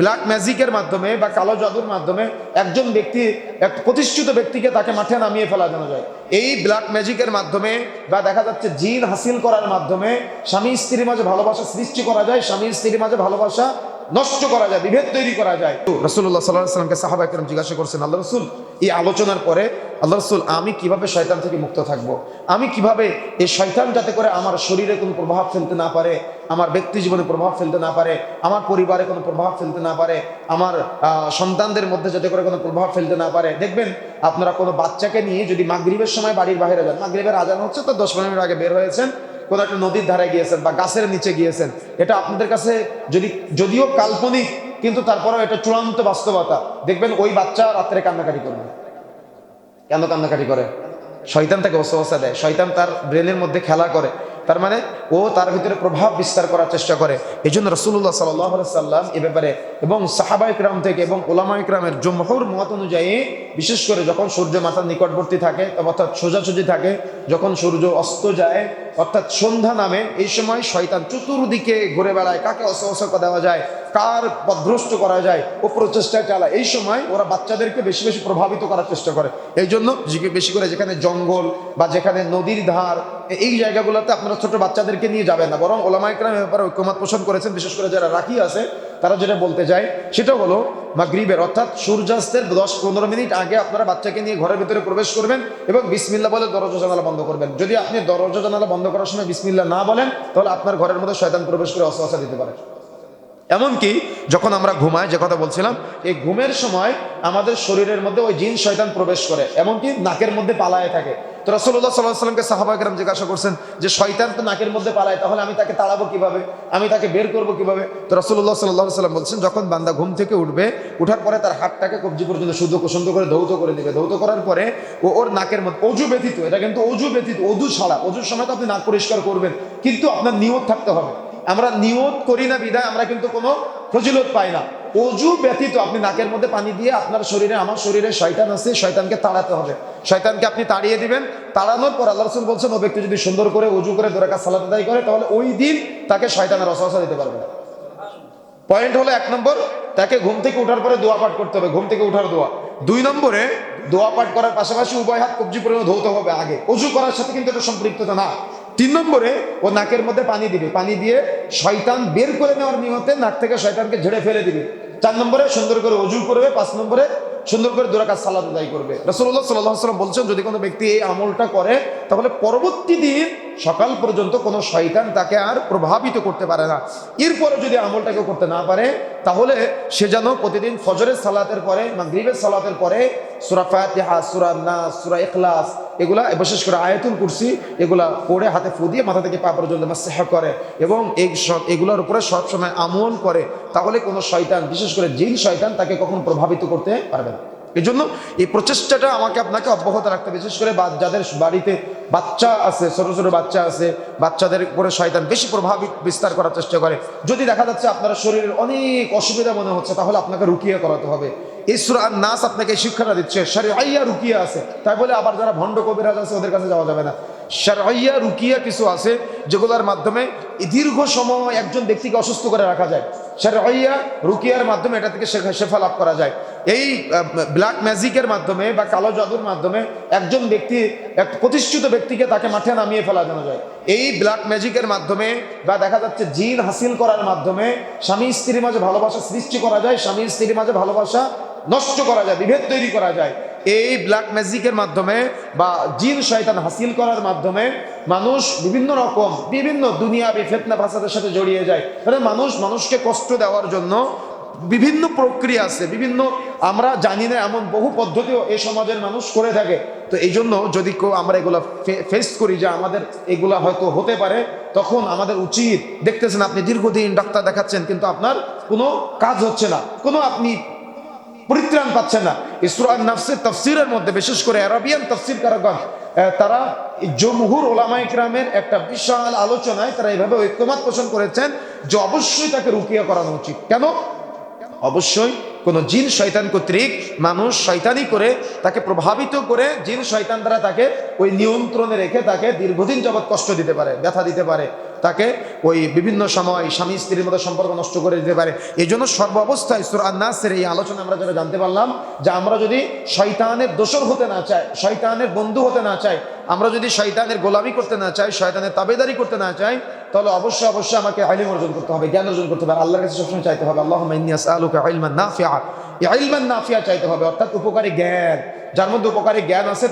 Black ম্যাজিকের মাধ্যমে বা কালো জাদুর মাধ্যমে একজন ব্যক্তি, এক প্রতিষ্ঠিত ব্যক্তিকে তাকে মাঠে নামিয়ে ফেলা জানা যায়। এই ব্ল্যাক ম্যাজিকের মাধ্যমে বা দেখা যাচ্ছে জিন হাসিল করার মাধ্যমে স্বামী স্ত্রীর মাঝে ভালোবাসা সৃষ্টি করা যায়, স্বামী স্ত্রীর মাঝে ভালোবাসা নষ্ট করা যায়, বিভেদ তৈরি করা যায়। রসুল্লাহ সাল্লাহ সাল্লামকে সাহাবা একরম জিজ্ঞাসা করছেন আল্লাহ রসুল, এই আলোচনার পরে আল্লাহ রসুল, আমি কীভাবে শয়তান থেকে মুক্ত থাকব। আমি কীভাবে এই শয়তান যাতে করে আমার শরীরে কোনো প্রভাব ফেলতে না পারে, আমার ব্যক্তি জীবনে প্রভাব ফেলতে না পারে, আমার পরিবারে কোনো প্রভাব ফেলতে না পারে, আমার সন্তানদের মধ্যে যাতে করে কোনো প্রভাব ফেলতে না পারে? দেখবেন, আপনারা কোনো বাচ্চাকে নিয়ে যদি মাগরিবের সময় বাড়ির বাইরে যান, মাগরিবের আজান হচ্ছে তো দশ পনেরো আগে বের হয়েছেন, কোনো একটা নদীর ধারে গিয়েছেন বা গাছের নিচে গিয়েছেন, এটা আপনাদের কাছে যদি, যদিও কাল্পনিক, কিন্তু তারপরেও এটা চূড়ান্ত বাস্তবতা। দেখবেন ওই বাচ্চা রাত্রে কান্নাকাটি করবে। কেন কান্নাকাটি করে? শয়তান তাকে অসহসা দেয়। শয়তান তার ব্রেনের মধ্যে খেলা করে। তার মানে ও তার ভিতরে প্রভাব বিস্তার করার চেষ্টা করে। এই জন্য রসুল্লাহ সাল্লাহ সাল্লাম এ ব্যাপারে এবং সাহাবাই ক্রাম থেকে এবং ওলামা ইকরামের জমহর মত অনুযায়ী বিশেষ করে যখন সূর্য মাথার নিকটবর্তী থাকে, অর্থাৎ সোজাসুজি থাকে, যখন সূর্য অস্ত যায়, অর্থাৎ সন্ধ্যা নামে, এই সময় শয়তান চতুর্দিকে ঘুরে বেড়ায়। কাকে অসহসকা দেওয়া যায়? কার পদভ্রষ্ট করা যায়, ও প্রচেষ্টা চালায়। এই সময় ওরা বাচ্চাদেরকে বেশি বেশি প্রভাবিত করার চেষ্টা করে। এই জন্য বেশি করে যেখানে জঙ্গল বা যেখানে নদীর ধার এই জায়গাগুলোতে আপনারা ছোট বাচ্চাদেরকে নিয়ে যাবেন না। বরং ওলামাইকরাম ব্যাপারে ঐক্যমত পোষণ করেছেন। বিশেষ করে যারা রাখি আছে, তারা যেটা বলতে চায়, সেটা হলো মাগরিবের, অর্থাৎ সূর্যাস্তের দশ পনেরো মিনিট আগে আপনারা বাচ্চাকে নিয়ে ঘরের ভিতরে প্রবেশ করবেন এবং বিসমিল্লা বলে দরজা জানালা বন্ধ করবেন। যদি আপনি দরজা জানালা বন্ধ করার সময় বিসমিল্লা না বলেন, তাহলে আপনার ঘরের মধ্যে শয়তান প্রবেশ করে অসহসা দিতে পারে। এমনকি যখন আমরা ঘুমাই, যে কথা বলছিলাম, এই ঘুমের সময় আমাদের শরীরের মধ্যে ওই জিন শয়তান প্রবেশ করে, এমনকি নাকের মধ্যে পালায় থাকে। তো রসল্লাহ সাল্লাহ সাল্লামকে সাহাবাকেরাম জিজ্ঞাসা করছেন যে, শয়তান তো নাকের মধ্যে পালায়, তাহলে আমি তাকে তাড়াবো কীভাবে? আমি তাকে বের করব কীভাবে? তো রসল্লাহ সাল্লাহ সাল্লাম বলছেন, যখন বান্দা ঘুম থেকে উঠবে, উঠার পরে তার হাতটাকে কবজি পর্যন্ত শুদ্ধ সুন্দর করে ধৌত করে দিবে ধৌত করার পরে ও ওর নাকের মধ্যে, অজু ব্যতীত, এটা কিন্তু অজু ব্যতীত, অজু ছাড়া, অজুর সময় তো আপনি নাক পরিষ্কার করবেন, কিন্তু আপনার নিয়ত থাকতে হবে। আমরা নিয়ত করি না বিদায়, আমরা কিন্তু কোনো ফজিলত পাই না। অজু ব্যতীত আপনি নাকের মধ্যে পানি দিয়ে আপনার শরীরে, আমার শরীরে শয়তান আছে, শয়তানকে তাড়াতে হবে। শয়তানকে আপনি তাড়িয়ে দিবেন। তাড়ানোর পর আল্লাহ রসুল বলছেন ও ব্যক্তি যদি সুন্দর করে অজু করে দোরাকা সালাত আদায় করে, তাহলে ওই দিন তাকে শয়তানের রসহসা দিতে পারবে পয়েন্ট হলো এক নম্বর, তাকে ঘুম থেকে ওঠার পরে দোয়া পাঠ করতে হবে, ঘুম থেকে ওঠার দোয়া। দুই নম্বরে, দোয়া পাঠ করার পাশাপাশি উভয় হাত কবজি পরিমাণ ধৌতে হবে আগে। অজু করার সাথে কিন্তু এটা সম্পৃক্ততা না। তিন নম্বরে ও নাকের মধ্যে পানি দিবে। পানি দিয়ে শয়তান বের করে নেওয়ার নিয়তে নাক থেকে শয়তানকে ঝেড়ে ফেলে দিবে। চার নম্বরে সুন্দর করে অজু করবে, পাঁচ নম্বরে সুন্দর করে দুরাকাত সালাদ আদায় করবে। রসুল্লাহ সাল্লাহ সাল্লাম বলছেন, যদি কোনো ব্যক্তি এই আমলটা করে, তাহলে পরবর্তী দিন সকাল পর্যন্ত কোনো শয়তান তাকে আর প্রভাবিত করতে পারে না। এরপরে যদি আমলটাকে করতে না পারে, তাহলে সে যেন প্রতিদিন ফজরের সালাতের পরে বা মাগরিবের সালাতের পরে, সুরা ফাতিহা, সুরা নাস, সুরা ইখলাস, এগুলা বিশেষ করে আয়াতুল কুরসি, এগুলা পড়ে হাতে ফু দিয়ে মাথা থেকে পা পর্যন্ত মাসেহ করে এবং এই এগুলোর উপরে সবসময় আমল করে, তাহলে কোনো শয়তান, বিশেষ করে জিন শয়তান তাকে কখন প্রভাবিত করতে পারবে না। এই জন্য এই প্রচেষ্টাটা আমাকে আপনাকে অব্যাহত রাখতে হবে। বিশেষ করে যাদের বাড়িতে বাচ্চা আছে, ছোটো ছোটো বাচ্চা আছে, বাচ্চাদের উপরে শয়তান বেশি প্রভাবিত, বিস্তার করার চেষ্টা করে। যদি দেখা যাচ্ছে আপনার শরীরের অনেক অসুবিধা মনে হচ্ছে, তাহলে আপনাকে রুকিয়ে করাতে হবে। ইসর আর নাস আপনাকে শিক্ষাটা দিচ্ছে, শরীর আইয়া রুকিয়া আছে। তাই বলে আবার যারা ভণ্ড কবিরাজ আছে, ওদের কাছে যাওয়া যাবে না। সারাইয়া রুকিয়া কিছু আছে যেগুলোর মাধ্যমে দীর্ঘ সময় একজন ব্যক্তিকে অসুস্থ করে রাখা যায়। সারাইয়া রুকিয়ার মাধ্যমে এটা থেকে শেফা লাভ করা যায়। এই ব্ল্যাক ম্যাজিকের মাধ্যমে বা কালো জাদুর মাধ্যমে একজন ব্যক্তি, এক প্রতিষ্ঠিত ব্যক্তিকে তাকে মাঠে নামিয়ে ফেলা জানা যায়। এই ব্ল্যাক ম্যাজিকের মাধ্যমে বা দেখা যাচ্ছে জিন হাসিল করার মাধ্যমে স্বামী স্ত্রীর মাঝে ভালোবাসা সৃষ্টি করা যায়, স্বামী স্ত্রীর মাঝে ভালোবাসা নষ্ট করা যায়, বিভেদ তৈরি করা যায়। এই ব্ল্যাক ম্যাজিকের মাধ্যমে বা জিন শয়তান হাসিল করার মাধ্যমে মানুষ বিভিন্ন রকম, বিভিন্ন দুনিয়াবি ফেতনা ফাসাদের সাথে জড়িয়ে যায়। মানে মানুষ মানুষকে কষ্ট দেওয়ার জন্য বিভিন্ন প্রক্রিয়া আছে, বিভিন্ন আমরা জানি না এমন বহু পদ্ধতিও এই সমাজের মানুষ করে থাকে। তো এই জন্য যদি কেউ আমরা এগুলো ফেস করি যে আমাদের এগুলা হয়তো হতে পারে, তখন আমাদের উচিত, দেখতেছেন আপনি দীর্ঘদিন ডাক্তার দেখাচ্ছেন, কিন্তু আপনার কোনো কাজ হচ্ছে না, কোনো আপনি পরিত্রাণ পাচ্ছেন না। ইসরান নাফসের তফসিরের মধ্যে, বিশেষ করে আরবিয়ান তফসির কারাগণ তারা জমহুর ওলামা ইকরামের একটা বিশাল আলোচনায় তারা এইভাবে ঐক্যমত পোষণ করেছেন যে অবশ্যই তাকে রুকিয়া করানো উচিত। কেন? অবশ্যই কোন জিন শয়তান কর্তৃক, মানুষ শয়তানি করে তাকে প্রভাবিত করে জিন শয়তান দ্বারা তাকে ওই নিয়ন্ত্রণে রেখে তাকে দীর্ঘদিন যাবৎ কষ্ট দিতে পারে, ব্যথা দিতে পারে। তাকে ওই বিভিন্ন সময় স্বামী স্ত্রীর মধ্যে সম্পর্ক নষ্ট করে দিতে পারে। এই জন্য সর্ব অবস্থায় সুর আন্নাসের এই আলোচনা আমরা যেটা জানতে পারলাম, যে আমরা যদি শয়তানের দোষর হতে না চাই, শয়তানের বন্ধু হতে না চাই, আমরা যদি শয়তানের গোলামি করতে না চাই, শয়তানের তাবেদারি করতে না চাই, তাহলে অবশ্যই অবশ্যই আমাকে আইলিম অর্জন করতে হবে, জ্ঞান অর্জন করতে হবে আল্লাহর কাছে সবসময় চাইতে হবে আল্লাহ আলুকা ইলমান নাফিয়া ইলমান নাফিয়া চাইতে হবে, অর্থাৎ উপকারী জ্ঞান, যার মধ্যে উপকারী জ্ঞান আছে